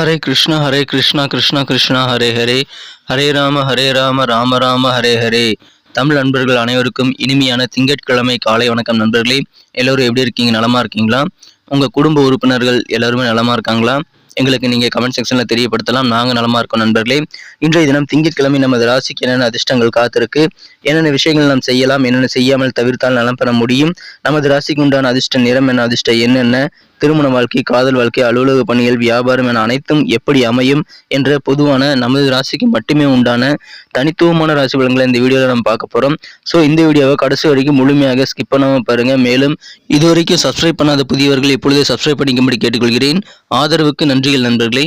ஹரே கிருஷ்ணா ஹரே கிருஷ்ணா கிருஷ்ணா கிருஷ்ணா ஹரே ஹரே. ஹரே ராம ஹரே ராம ராம ராம ஹரே ஹரே. தமிழ் நண்பர்கள் அனைவருக்கும் இனிமையான திங்கட்கிழமை காலை வணக்கம் நண்பர்களே. எல்லோரும் எப்படி இருக்கீங்க? நலமா இருக்கீங்களா? உங்க குடும்ப உறுப்பினர்கள் எல்லாருமே நலமா இருக்காங்களா? எங்களுக்கு நீங்க கமெண்ட் செக்ஷன்ல தெரியப்படுத்தலாம். நாங்க நலமா இருக்கோம் நண்பர்களே. இன்றைய தினம் திங்கட்கிழமை நமது ராசிக்கு என்னென்ன அதிர்ஷ்டங்கள் காத்திருக்கு? என்னென்ன விஷயங்கள் நாம் செய்யலாம்? என்னென்ன செய்யாமல் தவிர்த்தால் நலம் பெற முடியும்? நமது ராசிக்கு உண்டான அதிர்ஷ்ட நிறம் என்ன? அதிர்ஷ்ட என்னென்ன திருமண வாழ்க்கை காதல் வாழ்க்கை அலுவலக பணிகள் வியாபாரம் என அனைத்தும் எப்படி அமையும் என்ற பொதுவான நமது ராசிக்கு மட்டுமே உண்டான தனித்துவமான ராசி பலன்களை இந்த வீடியோவில் நம்ம பார்க்க போறோம். ஸோ இந்த வீடியோவை கடைசி வரைக்கும் முழுமையாக ஸ்கிப் பண்ணாமல் பாருங்க. மேலும் இது வரைக்கும் சப்ஸ்கிரைப் பண்ணாத புதியவர்கள் இப்பொழுதே சப்ஸ்கிரைப் பண்ணிக்கும்படி கேட்டுக்கொள்கிறேன். ஆதரவுக்கு நன்றிகள் நண்பர்களே.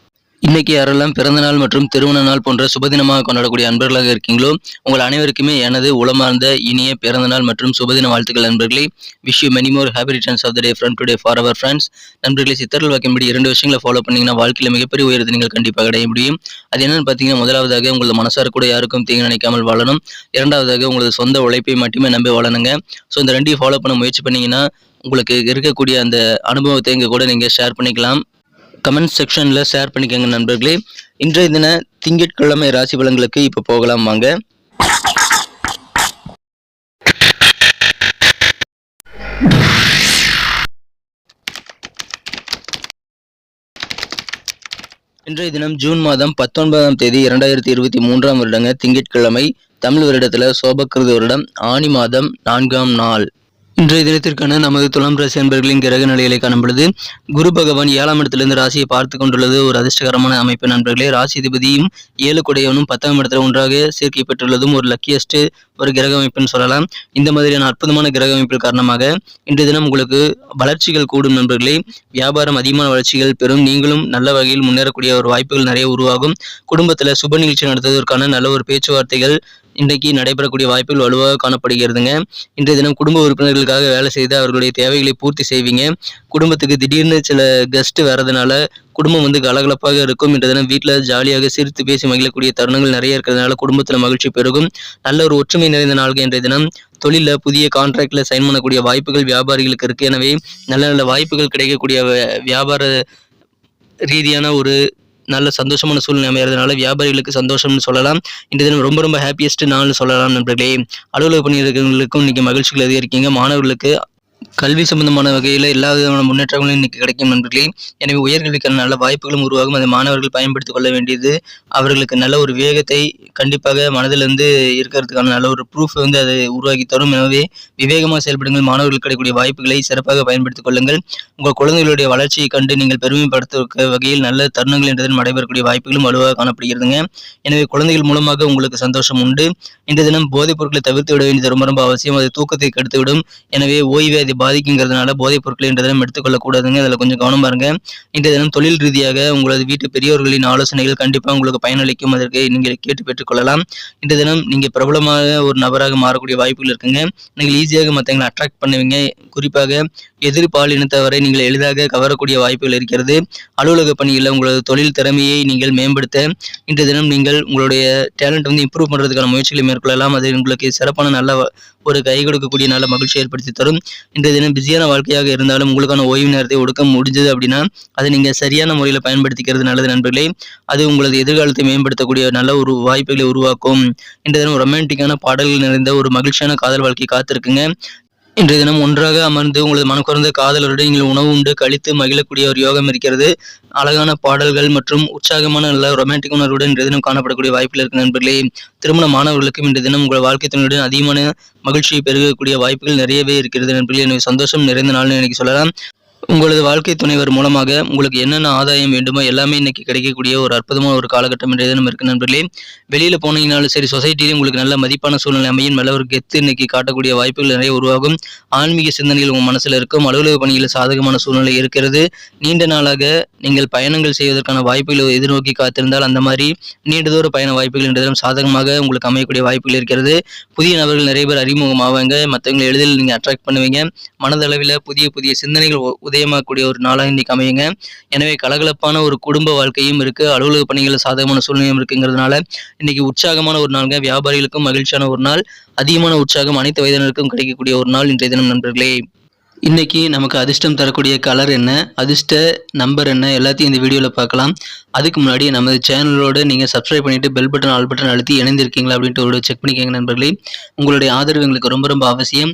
இன்னைக்கு யாரெல்லாம் பிறந்தநாள் மற்றும் திருமண நாள் போன்ற சுபதினமாக கொண்டாடக்கூடிய அன்பர்களாக இருக்கீங்களோ உங்கள் அனைவருக்குமே எனது உளமார்ந்த இனிய பிறந்த நாள் மற்றும் சுபதின வாழ்த்துக்கள் நண்பர்களே. Wish you many more happy returns of the day from today for our friends நண்பர்களே சித்தர்கள் வாக்கின்படி இரண்டு விஷயங்களை ஃபாலோ பண்ணீங்கன்னா வாழ்க்கையில் மிகப்பெரிய உயரத்தை நீங்கள் கண்டிப்பாக அடைய முடியும். அது என்னன்னு பார்த்தீங்கன்னா முதலாவதாக உங்களது மனசார கூட யாருக்கும் தீங்கு நினைக்காமல் வாழணும். இரண்டாவதாக உங்களது சொந்த உழைப்பை மட்டுமே நம்பி வாழணுங்க. ஸோ இந்த ரெண்டையும் ஃபாலோ பண்ண முயற்சி பண்ணீங்கன்னா உங்களுக்கு இருக்கக்கூடிய அந்த அனுபவத்தை இங்கே கூட நீங்கள் ஷேர் பண்ணிக்கலாம். கமெண்ட் செக்ஷனில் ஷேர் பண்ணிக்கோங்க நண்பர்களே. இன்றைய தின திங்கட்கிழமை ராசி பலன்களுக்கு இப்போ போகலாம் வாங்க. இன்றைய தினம் ஜூன் மாதம் பத்தொன்பதாம் தேதி இரண்டாயிரத்தி இருபத்தி மூன்றாம் வருடங்க திங்கட்கிழமை தமிழ் வருடத்தில் சோபக்கிருத வருடம் ஆணி மாதம் நான்காம் நாள். இன்றைய தினத்திற்கான நமது துலாம் ராசி அன்பர்களின் கிரக நிலைகளை காணப்படுது குரு பகவான் ஏழாம் இடத்திலிருந்து ராசியை பார்த்து கொண்டுள்ளது. ஒரு அதிர்ஷ்டகரமான அமைப்பு நண்பர்களே. ராசிதிபதியும் ஏழு குடையவனும் பத்தாம் இடத்துல ஒன்றாக சேர்க்கை பெற்றுள்ளதும் ஒரு லக்கியஸ்ட் ஒரு கிரக அமைப்புன்னு சொல்லலாம். இந்த மாதிரியான அற்புதமான கிரக அமைப்பில் காரணமாக இன்றைய தினம் உங்களுக்கு வளர்ச்சிகள் கூடும் நண்பர்களே. வியாபாரம் அதிகமான வளர்ச்சிகள் பெறும். நீங்களும் நல்ல வகையில் முன்னேறக்கூடிய ஒரு வாய்ப்புகள் நிறைய உருவாகும். குடும்பத்தில் சுப நிகழ்ச்சி நடத்துவதற்கான நல்ல ஒரு பேச்சுவார்த்தைகள் இன்றைக்கு நடைபெறக்கூடிய வாய்ப்புகள் வலுவாக காணப்படுகிறதுங்க. இன்றைய தினம் குடும்ப உறுப்பினர்களுக்காக வேலை செய்து அவர்களுடைய தேவைகளை பூர்த்தி செய்வீங்க. குடும்பத்துக்கு திடீர்னு சில கெஸ்ட் வர்றதுனால குடும்பம் வந்து கலகலப்பாக இருக்கும். இன்றைய தினம் வீட்டில் ஜாலியாக சிரித்து பேசி மகிழக்கூடிய தருணங்கள் நிறைய இருக்கிறதுனால குடும்பத்தில் மகிழ்ச்சி பெருகும். நல்ல ஒரு ஒற்றுமை நிறைந்த நாள்கள் இன்றைய தினம். தொழிலில் புதிய கான்ட்ராக்டில் சைன் பண்ணக்கூடிய வாய்ப்புகள் வியாபாரிகளுக்கு இருக்குது எனவே நல்ல நல்ல வாய்ப்புகள் கிடைக்கக்கூடிய வியாபார ரீதியான ஒரு நல்ல சந்தோஷமான சூழ்நிலை அமைகிறதுனால வியாபாரிகளுக்கு சந்தோஷம்னு சொல்லலாம். இந்த தினம் ரொம்ப ரொம்ப ஹாப்பியஸ்ட் நாள்னு சொல்லலாம் நண்பர்களே. அலுவலக பணியாளர்களுக்கும் இன்னைக்கு மகிழ்ச்சிகள் அதிகரிக்கீங்க. மாணவர்களுக்கு கல்வி சம்பந்தமான வகையில் எல்லா விதமான முன்னேற்றங்களும் இன்னைக்கு கிடைக்கும் நண்பர்களே. எனவே உயர்கல்விக்கான நல்ல வாய்ப்புகளும் உருவாகும். அதை மாணவர்கள் பயன்படுத்திக் கொள்ள வேண்டியது. அவர்களுக்கு நல்ல ஒரு வேகத்தை கண்டிப்பாக மனதிலிருந்து இருக்கிறதுக்கான நல்ல ஒரு ப்ரூஃப் வந்து அதை உருவாக்கி தரும். எனவே விவேகமாக செயல்படுங்கள். மாணவர்கள் கிடைக்கக்கூடிய வாய்ப்புகளை சிறப்பாக பயன்படுத்திக் கொள்ளுங்கள். உங்கள் குழந்தைகளுடைய வளர்ச்சியை கண்டு நீங்கள் பெருமைப்படுத்த வகையில் நல்ல தருணங்கள் என்றதில் நடைபெறக்கூடிய வாய்ப்புகளும் வலுவாக காணப்படுகிறதுங்க. எனவே குழந்தைகள் மூலமாக உங்களுக்கு சந்தோஷம் உண்டு. இந்த தினம் போதைப் பொருட்களை தவிர்த்து விட வேண்டியது ரொம்ப ரொம்ப அவசியம். அது தூக்கத்தை கெடுத்துவிடும். எனவே ஓய்வை அதை பாதிக்குங்கிறதுனால போதைப் பொருட்களை இன்றைய தினம் எடுத்துக்கொள்ளக்கூடாதுங்க. அதில் கொஞ்சம் கவனம் பாருங்க. இன்றைய தினம் தொழில் ரீதியாக உங்களது வீட்டு பெரியவர்களின் ஆலோசனைகள் கண்டிப்பாக உங்களுக்கு பயனளிக்கும். அதற்கு நீங்கள் கேட்டு பெற்றுக்கொள்ளலாம். இன்றைய தினம் நீங்கள் பிரபலமாக ஒரு நபராக மாறக்கூடிய வாய்ப்புகள் இருக்குங்க. நீங்கள் ஈஸியாக மற்றவங்களை அட்ராக்ட் பண்ணுவீங்க. குறிப்பாக எதிர்பாலினத்தவரை நீங்கள் எளிதாக கவரக்கூடிய வாய்ப்புகள் இருக்கிறது. அலுவலக பணியில் உங்களது தொழில் திறமையை நீங்கள் மேம்படுத்த இன்றைய தினம் நீங்கள் உங்களுடைய டேலண்ட் வந்து இம்ப்ரூவ் பண்ணுறதுக்கான முயற்சிகளை மேற்கொள்ளலாம். அது உங்களுக்கு சிறப்பான நல்ல ஒரு கை கொடுக்கக்கூடிய நல்ல மகிழ்ச்சி ஏற்படுத்தி தரும். இன்றைய தினம் பிஸியான வாழ்க்கையாக இருந்தாலும் உங்களுக்கான ஓய்வு நேரத்தை ஒடுக்க முடிஞ்சது அப்படின்னா அதை நீங்கள் சரியான முறையில் பயன்படுத்திக்கிறது நல்லது நண்பர்களே. அது உங்களது எதிர்காலத்தை மேம்படுத்தக்கூடிய நல்ல ஒரு வாய்ப்புகளை உருவாக்கும். இன்றைய தினம் ரொமான்டிக்கான பாடல்கள் நிறைந்த ஒரு மகிழ்ச்சியான காதல் வாழ்க்கை காத்திருக்குங்க. இன்றைய தினம் ஒன்றாக அமர்ந்து உங்களது மனக்குறந்த காதலருடன் நீங்கள் உணவு உண்டு கழித்து மகிழக்கூடிய ஒரு யோகம் இருக்கிறது. அழகான பாடல்கள் மற்றும் உற்சாகமான நல்ல ரொமான்டிக் உணர்வுடன் இன்றைய தினம் காணப்படக்கூடிய வாய்ப்புகள் இருக்கு நண்பர்களே திருமண மாணவர்களுக்கும் இன்றைய தினம் உங்கள் வாழ்க்கை துணையுடன் அதிகமான மகிழ்ச்சியை பெருகக்கூடிய வாய்ப்புகள் நிறையவே இருக்கிறது நண்பர்களே. எனக்கு சந்தோஷம் நிறைந்த நாள்னு எனக்கு சொல்லலாம். உங்களது வாழ்க்கை துணைவர் மூலமாக உங்களுக்கு என்னென்ன ஆதாயம் வேண்டுமோ எல்லாமே இன்னைக்கு கிடைக்கக்கூடிய ஒரு அற்புதமான ஒரு காலகட்டம் இன்றைய நம்ம இருக்கு நண்பர்களே. வெளியில் போனீங்கனாலும் சரி சொசைட்டிலையும் உங்களுக்கு நல்ல மதிப்பான சூழ்நிலை அமையும். நல்ல ஒரு கெத்து இன்னைக்கு காட்டக்கூடிய வாய்ப்புகள் நிறைய உருவாகும். ஆன்மீக சிந்தனைகள் உங்கள் மனசில் இருக்கும். அலுவலக பணியில் சாதகமான சூழ்நிலை இருக்கிறது. நீண்ட நாளாக நீங்கள் பயணங்கள் செய்வதற்கான வாய்ப்புகளை எதிர்நோக்கி காத்திருந்தால் அந்த மாதிரி நீண்ட தூர பயண வாய்ப்புகள் இன்றைய சாதகமாக உங்களுக்கு அமையக்கூடிய வாய்ப்புகள் இருக்கிறது. புதிய நபர்கள் நிறைய பேர் அறிமுகமாவாங்க. மற்றவங்களை எளிதில் நீங்கள் அட்ராக்ட் பண்ணுவீங்க. மனதளவில் புதிய புதிய சிந்தனைகள் உதயமாகக்கூடிய ஒரு நாளாக இன்னைக்கு அமையுங்க. எனவே கலகலப்பான ஒரு குடும்ப வாழ்க்கையும் இருக்கு. அலுவலக பணிகள் சாதகமான சூழ்நிலையும் இருக்குங்கிறதுனால இன்னைக்கு உற்சாகமான ஒரு நாளுங்க. வியாபாரிகளுக்கும் மகிழ்ச்சியான ஒரு நாள். அதிகமான உற்சாகம் அனைத்து வயதினருக்கும் கிடைக்கக்கூடிய ஒரு நாள் இன்றைய தினம் நண்பர்களே. இன்னைக்கு நமக்கு அதிர்ஷ்டம் தரக்கூடிய கலர் என்ன? அதிர்ஷ்ட நம்பர் என்ன? எல்லாத்தையும் இந்த வீடியோவில் பார்க்கலாம். அதுக்கு முன்னாடி நமது சேனலோட நீங்கள் சப்ஸ்கிரைப் பண்ணிட்டு பெல் பட்டன் ஆல் பட்டன் அழுத்தி இணைந்திருக்கீங்களா அப்படின்ட்டு ஒரு செக் பண்ணிக்கோங்க நண்பர்களே. உங்களுடைய ஆதரவு எங்களுக்கு ரொம்ப ரொம்ப அவசியம்.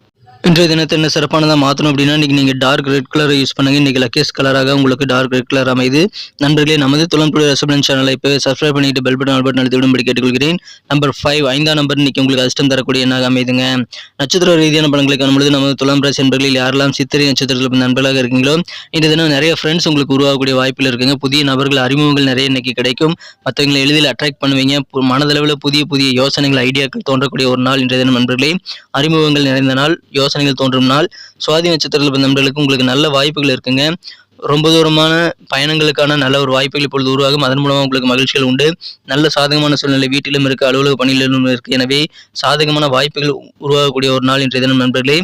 இன்றைய தினத்தை என்ன சிறப்பானதாக மாற்றணும் அப்படின்னா இன்றைக்கி நீங்கள் டார்க் ரெட் கலரை யூஸ் பண்ணுங்க. இன்றைக்கி லக்கேஸ் கலராக உங்களுக்கு டார்க் ரெட் கலர் அமைது. நண்பர்களே நமது துளம்புடைய ரசபலன் சேனலை இப்போ சப்ஸ்கிரைப் பண்ணிட்டு பெல் பட்டன் பட்டன் அழுத்தி விடும்படி கேட்டுக்கொள்கிறேன். நம்பர் ஃபைவ் ஐந்தாம் நம்பர் இன்னைக்கு உங்களுக்கு அதிர்ஷ்டம் தரக்கூடிய என்னாக அமைதுங்க. நட்சத்திர ரீதியான படங்களை காணும்பொழுது நமது துலாம் ராசி நண்பர்களில் யாரெல்லாம் சித்திரை நட்சத்திரத்தில் நண்பர்களாக இருக்கீங்களோ இந்த தினம் நிறைய ஃப்ரெண்ட்ஸ் உங்களுக்கு உருவாகக்கூடிய வாய்ப்பில் இருக்குங்க. புதிய நபர்கள் அறிமுகங்கள் நிறைய இன்னைக்கு கிடைக்கும். மற்றவங்களை எளிதில் அட்ராக்ட் பண்ணுவீங்க. மனதளவில் புதிய புதிய யோசனைகள் ஐடியாக்கள் தோன்றக்கூடிய ஒரு நாள் இன்றைய தினம் நண்பர்களே. அறிமுகங்கள் நிறைந்த நாள் யோசனைகள் தோன்றும் நாள் சுவாதி நட்சத்திரத்தில் பிறந்த நண்பர்களுக்கு உங்களுக்கு நல்ல வாய்ப்புகள் இருக்குங்க. ரொம்ப தூரமான பயணங்களுக்கான நல்ல ஒரு வாய்ப்புகள் இப்பொழுது உருவாகும். அதன் மூலமாக உங்களுக்கு மகிழ்ச்சிகள் உண்டு. நல்ல சாதகமான சூழ்நிலை வீட்டிலும் இருக்குது அலுவலக பணியிலும் இருக்குது எனவே சாதகமான வாய்ப்புகள் உருவாகக்கூடிய ஒரு நாள் இன்றைய தினம் நண்பர்களே.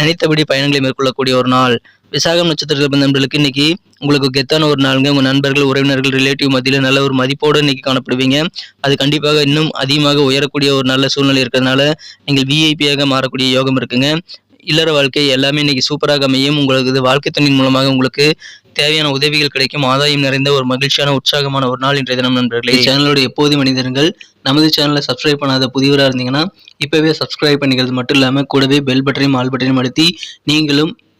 நினைத்தபடி பயணங்களை மேற்கொள்ளக்கூடிய ஒரு நாள். விசாகம் நட்சத்திரத்தில் பிறந்த நண்பர்களுக்கு இன்னைக்கு உங்களுக்கு கெத்தான ஒரு நாளுங்க. உங்கள் நண்பர்கள் உறவினர்கள் ரிலேட்டிவ் மத்தியில் நல்ல ஒரு மதிப்போடு இன்னைக்கு காணப்படுவீங்க. அது கண்டிப்பாக இன்னும் அதிகமாக உயரக்கூடிய ஒரு நல்ல சூழ்நிலை இருக்கிறதுனால நீங்கள் விஐபியாக மாறக்கூடிய யோகம் இருக்குங்க. இல்லற வாழ்க்கை எல்லாமே இன்னைக்கு சூப்பராக அமையும். உங்களுக்கு இது வாழ்க்கை துணின் மூலமாக உங்களுக்கு தேவையான உதவிகள் கிடைக்கும். ஆதாயம் நிறைந்த ஒரு மகிழ்ச்சியான உற்சாகமான ஒரு நாள் இன்றைய தினம் நண்பர்களே. சேனலோட எப்போதும் மனிதர்கள் நமது சேனலை சப்ஸ்கிரைப் பண்ணாத புதியவராக இருந்தீங்கன்னா இப்போவே சப்ஸ்கிரைப் பண்ணிக்கிறது மட்டும் இல்லாமல் கூடவே பெல் பட்டனையும் ஆல் பட்டனையும் அழுத்தி நீங்களும்